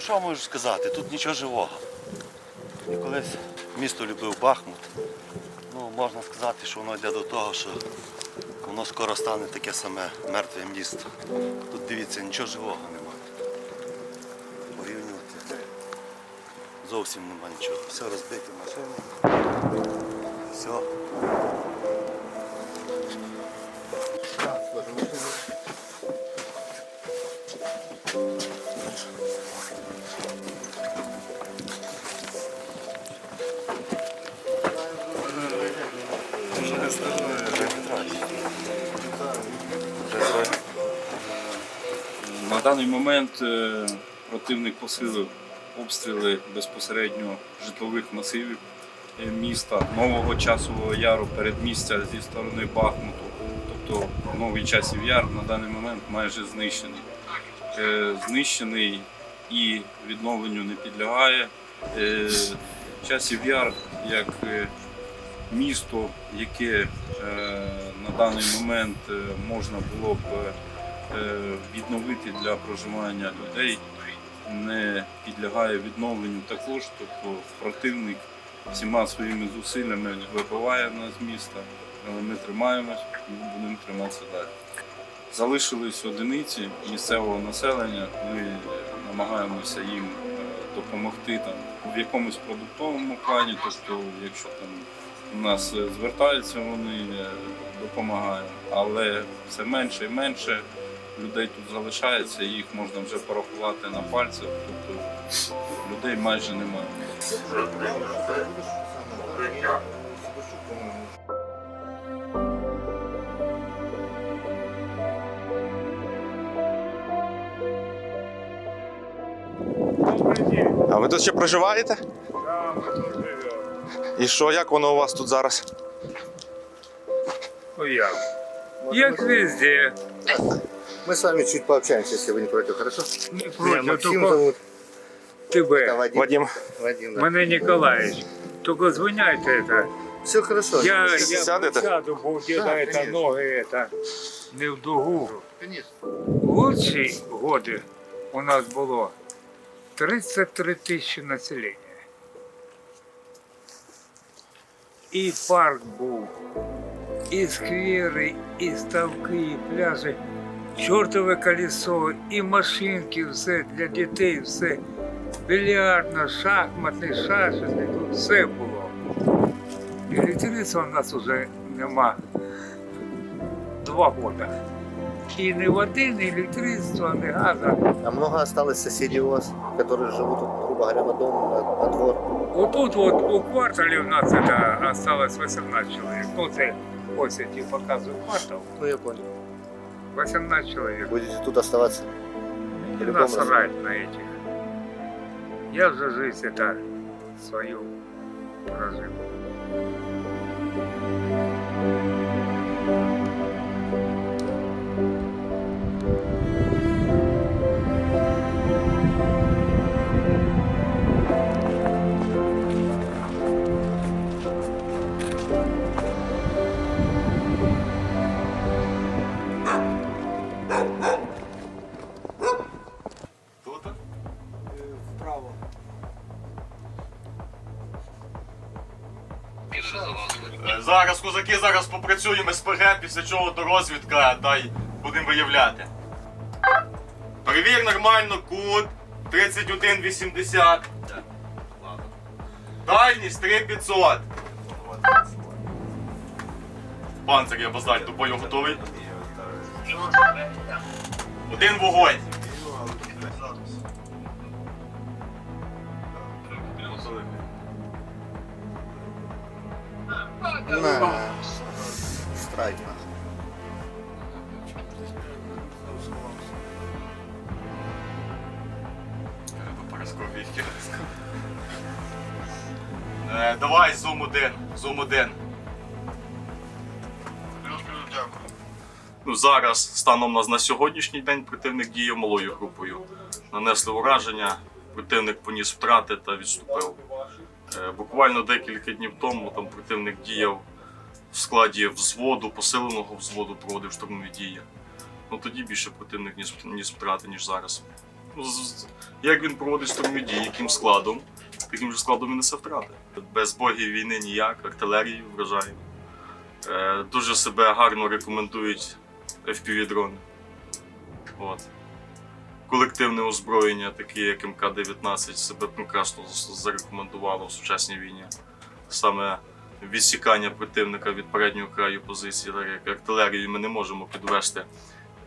Ну що можу сказати? Тут нічого живого. І колись місто любив Бахмут. Ну, можна сказати, що воно йде до того, що воно скоро стане таке саме мертве місто. Тут дивіться, нічого живого немає. Порівнювати. Зовсім нема нічого. Все розбиті машини. Все. На даний момент е, противник посилив обстріли безпосередньо житлових масивів е, міста, нового часового яру, передмістя зі сторони Бахмуту. Тобто новий часів яр на даний момент майже знищений. Е, Знищений і відновленню не підлягає. Часів яр як місто, яке на даний момент можна було б відновити для проживання людей, не підлягає відновленню також. Тобто противник всіма своїми зусиллями вибиває нас з міста, але ми тримаємось і будемо триматися далі. Залишились одиниці місцевого населення. Ми е, намагаємося їм е, допомогти там в якомусь продуктовому плані. Тобто, якщо там у нас е, звертаються, вони е, допомагаємо, але все менше і менше людей тут залишається, їх можна вже порахувати на пальцях. Тобто людей майже немає. А ви тут ще проживаєте? Тут. І що, як воно у вас тут зараз? Ну як? Як везде. Мы с вами чуть пообщаемся, если вы не против, хорошо? Не Меня проти, Максим тільки зовут, это тебе. Вадим. Вадим, Вадим, да. Мене Ніколаївич. Тільки звиняйте это. Все хорошо. Я, я Сядете? сяду, бо у деда Да, это конечно. ноги это не в дугу. Конечно. Лучші годи у нас було 33 тисячі населення. І парк був, і сквери, і ставки, і пляжі, чортове колесо, і машинки, все для дітей, все. Більярдно, шахматний, шашечний, тут все було. Електричества у нас вже нема два роки. И ни воды, ни электричества, ни газа. А много осталось соседей у вас, которые живут, грубо говоря, на дом, на, на двор? Вот тут вот у квартале у нас это осталось 18 человек. Ну, це ось эти показываю квартал. Ну, я понял. 18 человек. Будете тут оставаться? Не насрать на этих. Я вже жизнь это свою прожил. Козаки зараз попрацюємо СПГ, після чого до розвідка та й будемо виявляти. Перевір нормально кут 3180. Дальність 3500. Панцир я базаль, до бою готовий. Один вогонь. На. Страйк, нахуй. Е, давай, зум один, зум один. Ну, зараз, станом на, на сьогоднішній день, противник діяв малою групою. Нанесли ураження, противник поніс втрати та відступив. Е, буквально декілька днів тому там противник діяв в складі взводу, посиленого взводу, проводив штурмові дії. Ну тоді більше противник ніс, ніс втрати, ніж зараз. ну, як він проводить штурмові дії, яким складом, таким же складом і несе втрати. Без богів війни ніяк, артилерії вражаємо. Е, дуже себе гарно рекомендують FPV-дрони. От. Колективне озброєння, таке як МК-19, себе прекрасно зарекомендувало в сучасній війні. Саме відсікання противника від переднього краю позиції, так як артилерію ми не можемо підвести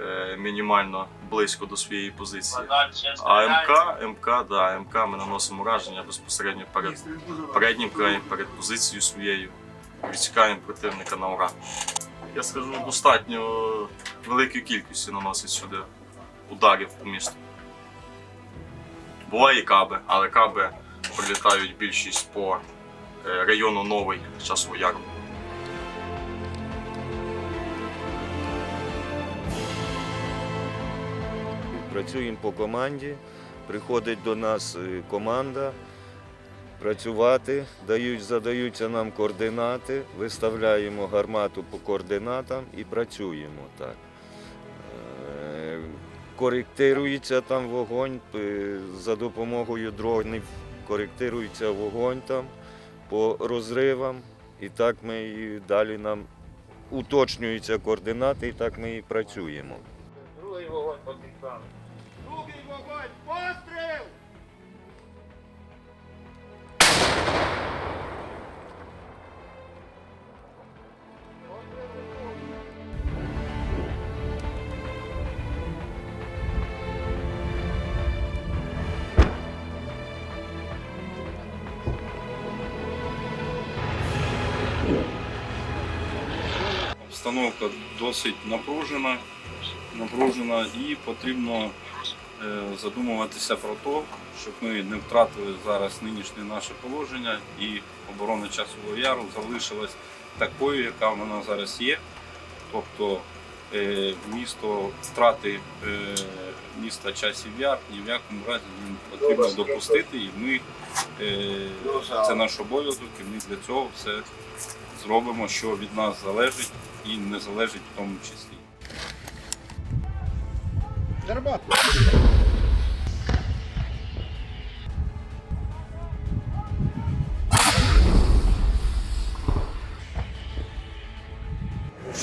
е, мінімально близько до своєї позиції. А МК, МК, да, МК ми наносимо ураження безпосередньо перед переднім краєм, перед позицією своєю. Відсікаємо противника на ура. Я скажу, достатньо великої кількості наносить сюди ударів по місту. Буває і каби, але каби прилітають більшість по району Новий. Часового яру. Працюємо по команді, приходить до нас е, команда. Працювати, дають, задаються нам координати, виставляємо гармату по координатам і працюємо так. Е, Коректирується там вогонь е, за допомогою дронів, коректирується вогонь там по розривам. І так ми і далі нам уточнюються координати, і так ми і працюємо. Другий вогонь потікали. Обстановка досить напружена, напружена і потрібно е, задумуватися про те, щоб ми не втратили зараз нинішнє наше положення і оборона часового яру залишилась такою, яка вона зараз є. Тобто місто втрати е, міста часів яр ні в якому разі не потрібно допустити, і ми е, це наш обов'язок, і ми для цього все зробимо, що від нас залежить і не залежить в тому числі.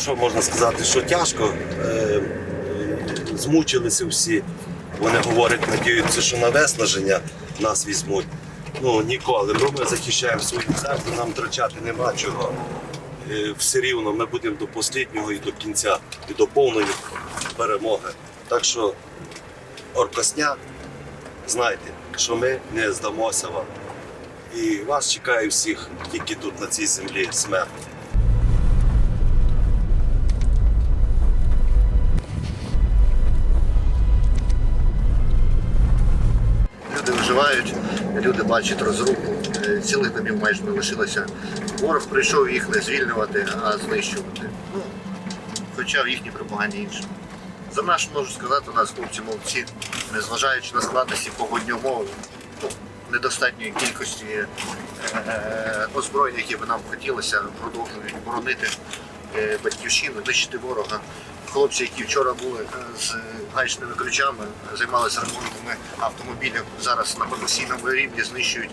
Що можна сказати, що тяжко. Е, змучилися всі. Вони говорять, надіються, що на виснаження нас візьмуть. Ну ніколи. Бо ми захищаємо свою землю, нам втрачати нема чого. Е, все рівно ми будемо до останнього і до кінця, і до повної перемоги. Так що оркосня, знайте, що ми не здамося вам. І вас чекає всіх тільки тут, на цій землі, смерть. Виживають, люди бачать розруху. Е, Цілих домів майже не лишилося. Ворог прийшов їх не звільнювати, а знищувати. Ну, хоча в їхній пропаганді інше. За наш можу сказати, у нас хлопці молодці, незважаючи на складності погодні умови, ну, недостатньої кількості е, озброєння, які би нам хотілося, продовжують боронити е, батьківщину, нищити ворога. Хлопці, які вчора були е, з гаечними ключами, займалися ремонтами автомобілів, зараз на професійному рівні знищують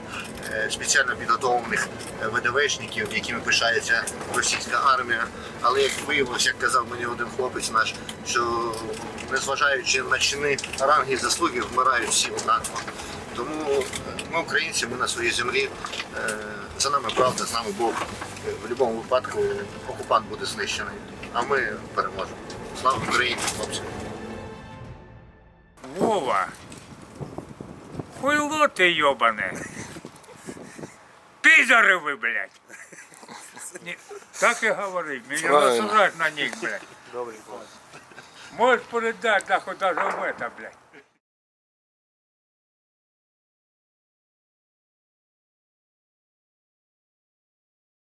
е, спеціально підготовлених е, ВДВшників, якими пишається російська армія. Але як виявилось, як казав мені один хлопець наш, що незважаючи на чини ранги і заслуги, вмирають всі однаково. Тому ми українці, ми на своїй землі. За нами правда, з нами Бог. В будь-якому випадку окупант буде знищений, а ми переможемо. Слава Україні, хлопці! Вова. Хуйло ти йобане. Пізари ви, блядь. Ні, так і говорив, мені насрать на них, блядь. Можеш передати, нахуй, даже в это, блядь.